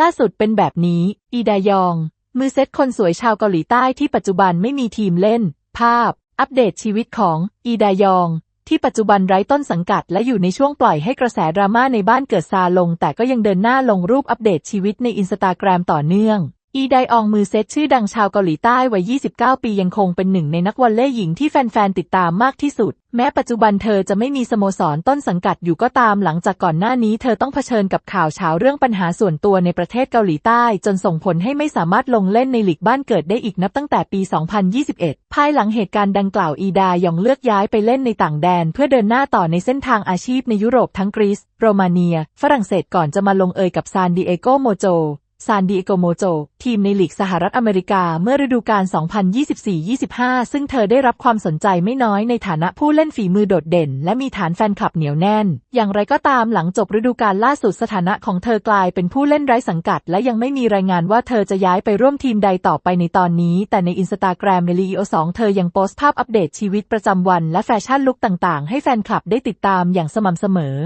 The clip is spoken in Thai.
ล่าสุดเป็นแบบนี้ อีดายอง มือเซตคนสวยชาวเกาหลีใต้ที่ปัจจุบันไม่มีทีมเล่น ภาพ อัปเดตชีวิตของ อีดายอง ที่ปัจจุบันไร้ต้นสังกัดและอยู่ในช่วงปล่อยให้กระแสดราม่าในบ้านเกิดซาลง แต่ก็ยังเดินหน้าลงรูปอัปเดตชีวิตในอินสตาแกรมต่อเนื่อง อีไดอองมือเซตชื่อดังชาวเกาหลีใต้วัย 29 ปียังคงเป็นหนึ่งในนักวอลเลย์หญิงที่แฟนๆ ติดตามมากที่สุด แม้ปัจจุบันเธอจะไม่มีสโมสรต้นสังกัดอยู่ก็ตามหลังจากก่อนหน้านี้เธอต้องเผชิญกับข่าวเช้าเรื่องปัญหาส่วนตัวในประเทศเกาหลีใต้ จนส่งผลให้ไม่สามารถลงเล่นในลีกบ้านเกิดได้อีกนับตั้งแต่ปี 2021 ภายหลังเหตุการณ์ดังกล่าวอีดายองเลือกย้ายไปเล่นในต่างแดน เพื่อเดินหน้าต่อในเส้นทางอาชีพในยุโรปทั้งกรีซโรมาเนีย ฝรั่งเศสก่อนจะมาลงเอยกับซานดิเอโกโมโจ ซานดิเอโกโมโจ ทีมในลีกสหรัฐอเมริกาเมื่อฤดูกาล 2024-25 ซึ่งเธอได้รับความสนใจไม่น้อยในฐานะผู้เล่นฝีมือโดดเด่น และมีฐานแฟนคลับเหนียวแน่น อย่างไรก็ตามหลังจบฤดูกาลล่าสุดสถานะของเธอกลายเป็นผู้เล่นไร้สังกัด และยังไม่มีรายงานว่าเธอจะย้ายไปร่วมทีมใดต่อไปในตอนนี้ แต่ในอินสตาแกรมในลีโอ2เธอยังโพสต์ภาพอัปเดตชีวิตประจำวันและแฟชั่นลุคต่างๆ ให้แฟนคลับได้ติดตามอย่างสม่ำเสมอ